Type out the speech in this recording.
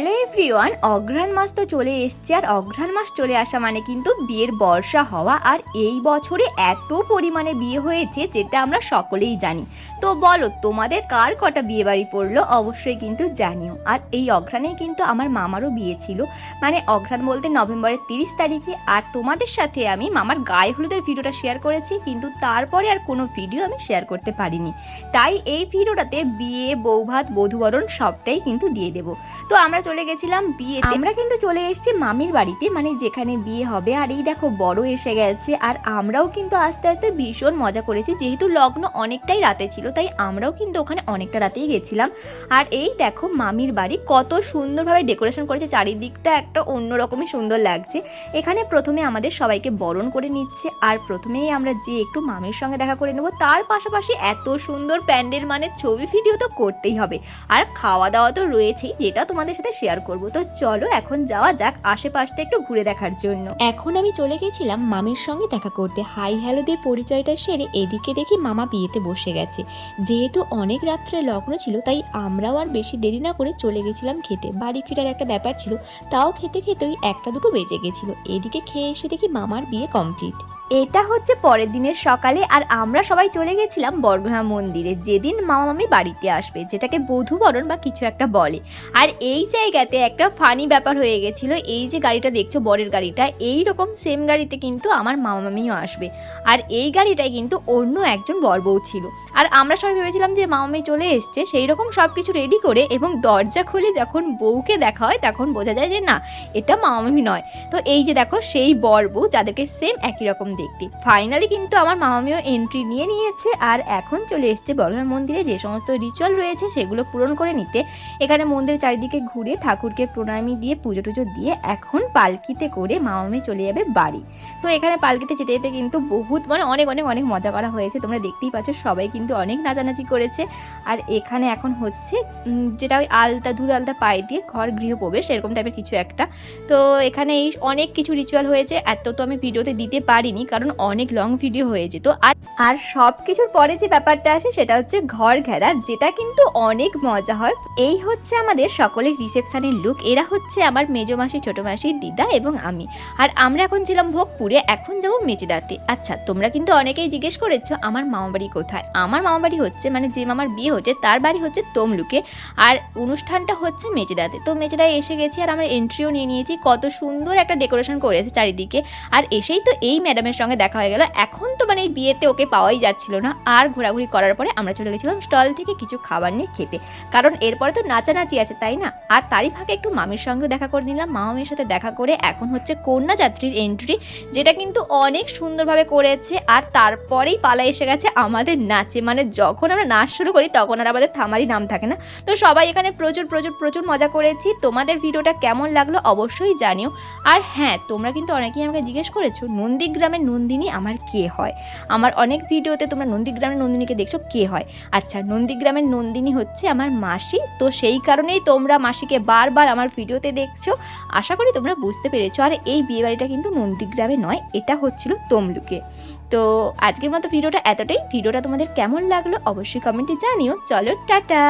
Hello everyone, অঘ্রাণ মাস তো চলে এসছে আর অঘ্রাণ মাস চলে আসা মানে কিন্তু বিয়ের বর্ষা হওয়া আর এই বছরে এত পরিমাণে বিয়ে হয়েছে যেটা আমরা সকলেই জানি। তো বলো, তোমাদের কার কটা বিয়ে বাড়ি পড়ল? অবশ্যই কিন্তু জানিও। আর এই অঘ্রাণেই কিন্তু আমার মামারও বিয়ে ছিল। মানে অঘ্রাণ বলতে নভেম্বরের তিরিশ তারিখে। আর তোমাদের সাথে আমি মামার গায়ে হলুদের ভিডিওটা শেয়ার করেছি, কিন্তু তারপরে আর কোনো ভিডিও আমি শেয়ার করতে পারিনি। তাই এই ভিডিওটাতে বিয়ে, বৌভাত, বধুবরণ সবটাই কিন্তু দিয়ে দেবো। তো আমরা চলে গেছিলাম বিয়েতে। আমরা কিন্তু চলে এসেছি মামির বাড়িতে মানে যেখানে বিয়ে হবে। আর এই দেখো, বড় এসে গেছে। আর আমরাও কিন্তু আস্তে আস্তে ভীষণ মজা করেছি। যেহেতু লগ্ন অনেকটাই রাতে ছিল, তাই আমরাও কিন্তু ওখানে অনেকটা রাতেই গেছিলাম। আর এই দেখো, মামির বাড়ি কত সুন্দরভাবে ডেকোরেশন করেছে। চারিদিকটা একটা অন্যরকমই সুন্দর লাগছে। এখানে প্রথমে আমাদের সবাইকে বরণ করে নিচ্ছে। আর প্রথমেই আমরা যে একটু মামির সঙ্গে দেখা করে নেব, তার পাশাপাশি এত সুন্দর প্যান্ডেল মানে ছবি, ভিডিও তো করতেই হবে। আর খাওয়া দাওয়া তো রয়েছেই, যেটা তোমাদের সাথে শেয়ার করব। তো চলো এখন যাওয়া যাক আশেপাশটা একটু ঘুরে দেখার জন্য। এখন আমি চলে গেছিলাম মামির সঙ্গে দেখা করতে। হাই হ্যালোদের পরিচয়টা সেরে এদিকে দেখি মামা বিয়েতে বসে গেছে। যেহেতু অনেক রাত্রে লগ্ন ছিল, তাই আমরাও আর বেশি দেরি না করে চলে গেছিলাম খেতে। বাড়ি ফেরার একটা ব্যাপার ছিল, তাও খেতে খেতে ওই একটা দুটো বেজে গেছিল। এদিকে খেয়ে এসে দেখি মামার বিয়ে কমপ্লিট এটা হচ্ছে পরের দিনের সকালে আর আমরা সবাই চলে গেছিলাম বরগুহা মন্দিরে। যেদিন মামা মামি বাড়িতে আসবে, যেটাকে বধূবরণ বা কিছু একটা বলে। আর এই জায়গাতে একটা ফানি ব্যাপার হয়ে গেছিল, এই যে গাড়িটা দেখছ, বরের গাড়িটা, এই রকম সেম গাড়িতে কিন্তু আমার মামা মামিও আসবে। আর এই গাড়িটায় কিন্তু অন্য একজন বর বউ ছিল। আর আমরা সবাই ভেবেছিলাম যে মামা মামি চলে এসছে, সেই রকম সব কিছু রেডি করে এবং দরজা খুলে যখন বউকে দেখা হয়, তখন বোঝা যায় যে না, এটা মামা মামি নয়। তো এই যে দেখো, সেই বর বউ যাদেরকে সেম একই রকম দেখতে। ফাইনালি কিন্তু আমার মামামিও এন্ট্রি নিয়ে নিয়েছে আর এখন চলে এসছে বড়মা মন্দিরে। যে সমস্ত রিচুয়াল রয়েছে সেগুলো পূরণ করে নিতে। এখানে মন্দিরের চারিদিকে ঘুরে ঠাকুরকে প্রণামী দিয়ে পুজো টুজো দিয়ে এখন পালকিতে করে মামামি চলে যাবে বাড়ি। তো এখানে পালকিতে যেতে যেতে কিন্তু বহুত মানে অনেক অনেক অনেক মজা করা হয়েছে। তোমরা দেখতেই পাচ্ছ সবাই কিন্তু অনেক নাচানাচি করেছে। আর এখানে এখন হচ্ছে যেটা ওই আলতা, দুধ আলতা পায়ে দিয়ে ঘর গৃহপ্রবেশ, এরকম টাইপের কিছু একটা। তো এখানে এই অনেক কিছু রিচুয়াল হয়েছে। এত তো আমি ভিডিওতে দিতে পারিনি। কারণ অনেক লং ভিডিও হয়ে যেত। আর আর সব কিছুর পরে যে ব্যাপারটা আসে সেটা হচ্ছে ঘর ঘেরা, যেটা কিন্তু অনেক মজা হয়। এই হচ্ছে আমাদের সকলের রিসেপশনের লুক এরা হচ্ছে আমার মেজো মাসি, ছোট মাসি, দিদা এবং আমি। আর আমরা এখন ছিলাম ভোগপুরে, এখন যাব মেচেদাতে আচ্ছা তোমরা কিন্তু অনেকেই জিজ্ঞেস করেছ, আমার মামা বাড়ি কোথায়? আমার মামা বাড়ি হচ্ছে মানে যে মামার বিয়ে হচ্ছে, তার বাড়ি হচ্ছে তমলুকে। আর অনুষ্ঠানটা হচ্ছে মেচেদাতে তো মেচেদায় এসে গেছি আর আমরা এন্ট্রিও নিয়ে নিয়েছি। কত সুন্দর একটা ডেকোরেশন করেছে চারিদিকে। আর এসেই তো এই ম্যাডামের সঙ্গে দেখা হয়ে গেল। এখন তো মানে এই বিয়েতে ওকে পাওয়াই যাচ্ছিল না। আর ঘোরাঘুরি করার পরে আমরা চলে গেছিলাম স্টল থেকে কিছু খাবার নিয়ে খেতে। কারণ এরপরে তো নাচানাচি আছে, তাই না? আর তারই ফাঁকে একটু মামির সঙ্গেও দেখা করে নিলাম। মামির সাথে দেখা করে এখন হচ্ছে কন্যা যাত্রীর এন্ট্রি যেটা কিন্তু অনেক সুন্দরভাবে করেছে। আর তারপরেই পালা এসে গেছে আমাদের নাচে। মানে যখন আমরা নাচ শুরু করি, তখন আর আমাদের থামারই নাম থাকে না। তো সবাই এখানে প্রচুর প্রচুর প্রচুর মজা করেছি। তোমাদের ভিডিওটা কেমন লাগল অবশ্যই জানিও। আর হ্যাঁ তোমরা কিন্তু অনেকেই আমাকে জিজ্ঞেস করেছ, নন্দীগ্রামের নন্দিনী আমার কে হয়? আমার অনেক ভিডিওতে তোমরা নন্দীগ্রামের নন্দিনীকে দেখছ, কে হয়? আচ্ছা নন্দীগ্রামের নন্দিনী হচ্ছে আমার মাসি। তো সেই কারণেই তোমরা মাসিকে বারবার আমার ভিডিওতে দেখছ। আশা করি তোমরা বুঝতে পেরেছ। আর এই বিয়েবাড়িটা কিন্তু নন্দীগ্রামে নয়, এটা হচ্ছিল তমলুকে। তো আজকের মতো ভিডিওটা এতটাই। ভিডিওটা তোমাদের কেমন লাগল অবশ্যই কমেন্টে জানিও। চলো, টাটা!